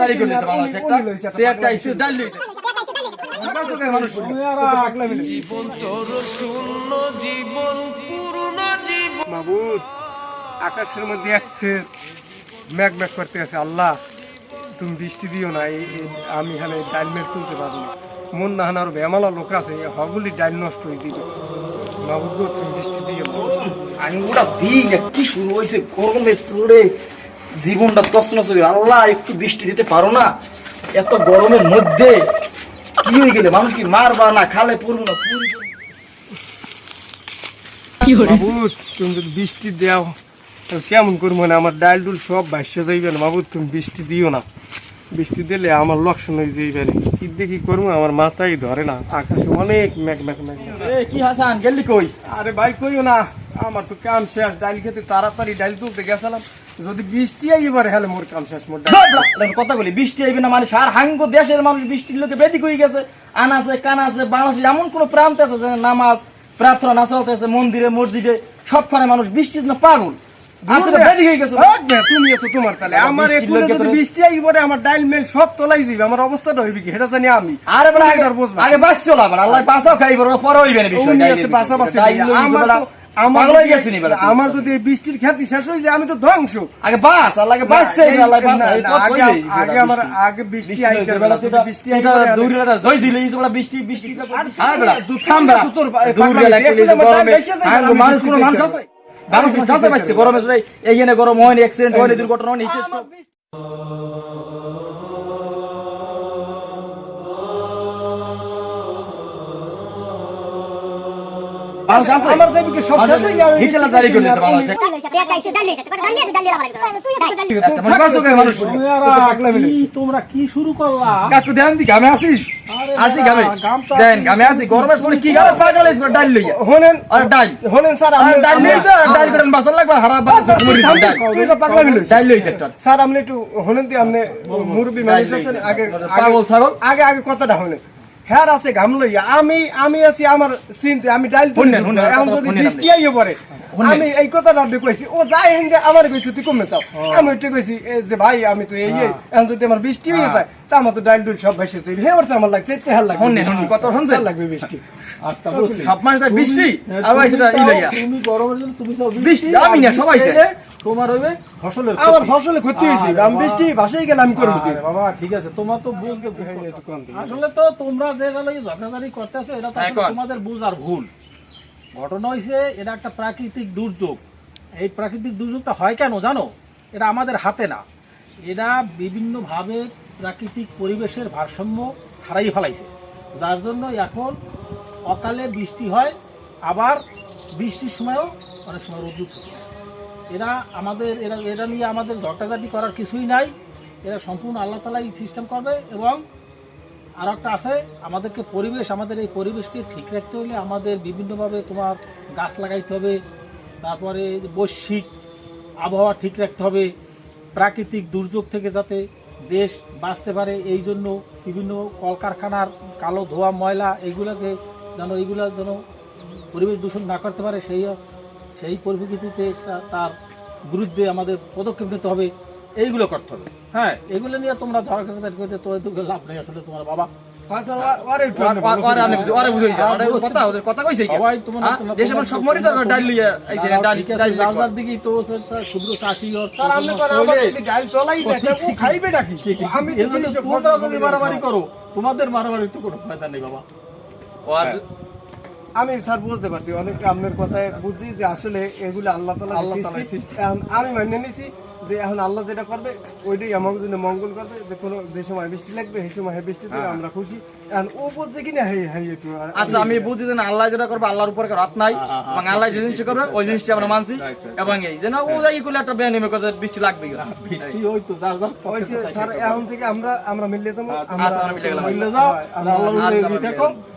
জারি করে দিয়েছে বাংলাদেশ একটা তে একটা ইস্যু ডাল দিয়েছে পাঁচশো টাকা মানুষ মাবুদ আকাশের মধ্যে একসে ম্যাক ম্যাক করতে আছে। আল্লাহ তুমি বৃষ্টি দিও না এই আমি এখানে ডাইল মেল তুলতে পারব না। মন না হানার বেমালা লোক আছে হগুলি ডাইল নষ্ট হয়ে দিবে। মাবুদ তুমি বৃষ্টি দিও না। আমি ওটা দিই কি শুরু হয়েছে? গরমের চড়ে জীবনটা তছনছ গেল। আল্লাহ একটু বৃষ্টি দিতে পারো না? এত গরমের মধ্যে কি হয়ে গেলে? মানুষ কি মারবা না খালে পড়ব না? তুমি যদি বৃষ্টি দাও তো কেমন করব না? আমার ডাইল ডুল সব ভাসে যাইবে না। মাবুদ তুমি বৃষ্টি দিও না। বৃষ্টি দিলে আমার লক্ষণ হয়ে যাইবে কি দেখি করব? আমার মাথায় ধরে না। আকাশে অনেক ম্যাক ম্যাক ম্যাক ম্যাক। কি হাসান? গেলি কই? আরে ভাই কইও না। আমার তো কাম শেষ ডাইল খেতে তাড়াতাড়ি ডাইল তুলতে গেছিলাম। যদি বৃষ্টি এবার হেলে মোর কাম শেষ মোর কথা বলি বৃষ্টি আইবে না মানে সার হাঙ্গ দেশের মানুষ বৃষ্টির লোকে বেদিক হয়ে গেছে। আনাছে কানাছে বাংলাদেশে এমন কোন প্রান্ত আছে যে নামাজ প্রার্থনা না চলতেছে মন্দিরে মসজিদে সবখানে মানুষ বৃষ্টির জন্য পাগল। তুমি আছো তোমার তালে। আমার যদি বৃষ্টি আইবরে আমার ডাইল মেল সব তোলাই যাবে আমার অবস্থাটা হইবে কি? সেটা জানি আমি। আরে বড় আগে বাঁচছো না আল্লাহ খাইব পরে হইবে না বিষয় আমার যদি- এই বৃষ্টির খ্যাতি শেষ হয়ে যায় আমি তো ধ্বংস। আগে বাস আল্লাহ আগে আগে আমার আগে বৃষ্টি বৃষ্টি এই বৃষ্টি বৃষ্টি হ্যাঁ মানুষ কোনো মানুষ আছে? মানুষ গরমে এইখানে গরম হয়নি অ্যাক্সিডেন্ট হয়নি দুর্ঘটনা হয়নি আছে? আমার দেবিকে সব শেষ হয়ে জারি করে দিয়েছে বাংলাদেশ তোমরা কি শুরু করলা? কাকু দেন দি গামে আছি আছি গামে। দেন গামে আছি গরমের সময় কি গামে? পাগল হইছ ডাল হনেন আরে ডাল। হনেন স্যার আমি ডাল ডাল করে বাসার লাগবে হারা বাসা ডাল। তুই এটা লইছিস। ডাল স্যার আপনি একটু হনেন দি আপনি মানুষ আছেন আগে পাগল ছাগল? আগে আগে কথাটা হনেন। হ্যাঁ আছে ঘাম লইয়া আমি আমি আছি আমার চিন্তা আমি ডাইল এখন যদি বৃষ্টি আইয়ে পড়ে আমি এই কথাটা আপনি কইছি ও যাই হেন আমার কইছি তুই কমে চাও আমি ওইটা কইছি এ যে ভাই আমি তো এই এই এখন যদি আমার বৃষ্টি হয়ে যায় তা আমার তো ডাইল ডুল সব ভেসেছে হে ওরছে আমার লাগছে এতে হাল লাগবে শুনছেন? হাল লাগবে বৃষ্টি। আচ্ছা। সব মাস বৃষ্টি? আর আইছে ই লইয়া তুমি গরমের জন্য তুমি চাও বৃষ্টি, আমি না, সবাই। তোমার হইবে ফসলের আমার ফসলে ক্ষতি হয়েছে বৃষ্টি ভাসাই গেলে আমি কি? বাবা ঠিক আছে তোমার তো। আসলে তো তোমরা যে ঝগড়াঝাড়ি করতেছো এটা তো হ্যাঁ। তোমাদের বুঝার ভুল। ঘটনা হইছে এটা একটা প্রাকৃতিক দুর্যোগ। এই প্রাকৃতিক দুর্যোগটা হয় কেন জানো? এটা আমাদের হাতে না। এরা বিভিন্নভাবে প্রাকৃতিক পরিবেশের ভারসাম্য হারাই ফেলাইছে। যার জন্য এখন অকালে বৃষ্টি হয়, আবার বৃষ্টির সময়ও অনেক সময় রোদ্দুর থাকে এরা আমাদের, এরা এটা নিয়ে আমাদের ঝগড়াঝাটি করার কিছুই নাই। এরা সম্পূর্ণ আল্লাহ তালাই সিস্টেম করবে এবং আর একটা আছে, আমাদেরকে পরিবেশ, আমাদের এই পরিবেশকে ঠিক রাখতে হলে আমাদের বিভিন্নভাবে তোমার গাছ লাগাইতে হবে, তারপরে বৈশ্বিক আবহাওয়া ঠিক রাখতে হবে, প্রাকৃতিক দুর্যোগ থেকে যাতে দেশ বাঁচতে পারে, এই জন্য বিভিন্ন কলকারখানার কালো ধোয়া, ময়লা এইগুলোকে যেন এইগুলো যেন পরিবেশ দূষণ না করতে পারে, সেই সেই পরিপ্রেক্ষিতে তার বিরুদ্ধে আমাদের পদক্ষেপ নিতে হবে, এইগুলো করতে হবে। হ্যাঁ এগুলো নিয়ে তোমরা ধরা করতে তো লাভ নেই আসলে তোমার বাবা। তোমাদের মারামারি তো কোনো ফায়দা নেই বাবা। আমি স্যার বুঝতে পারছি অনেক আপনার কথায় বুঝছি যে আসলে এগুলো আল্লাহ তালা আল্লাহ এখন আমি মেনে নিছি যে এখন আল্লাহ যেটা করবে ওইটাই আমার জন্য মঙ্গল করবে যে কোনো যে সময় বৃষ্টি লাগবে সেই সময় বৃষ্টি দেবে আমরা খুশি। এখন ও বলছে কিনা হেই হেই একটু আচ্ছা আমি বুঝি যে আল্লাহ যেটা করবে আল্লাহর উপরে কারও হাত নাই এবং আল্লাহ যে জিনিসটা করবে ওই জিনিসটা আমরা মানছি এবং এই যে না ও যাই করলে একটা বেয়া নেমে কথা বৃষ্টি লাগবে বৃষ্টি ওই তো যার যার ওই পক্ষে যে তাই স্যার এখন থেকে আমরা আমরা মিলে যাব আচ্ছা, আমরা মিলে গেলাম। মিলে যাও আল্লাহ আচ্ছা, থাকো গেলাম।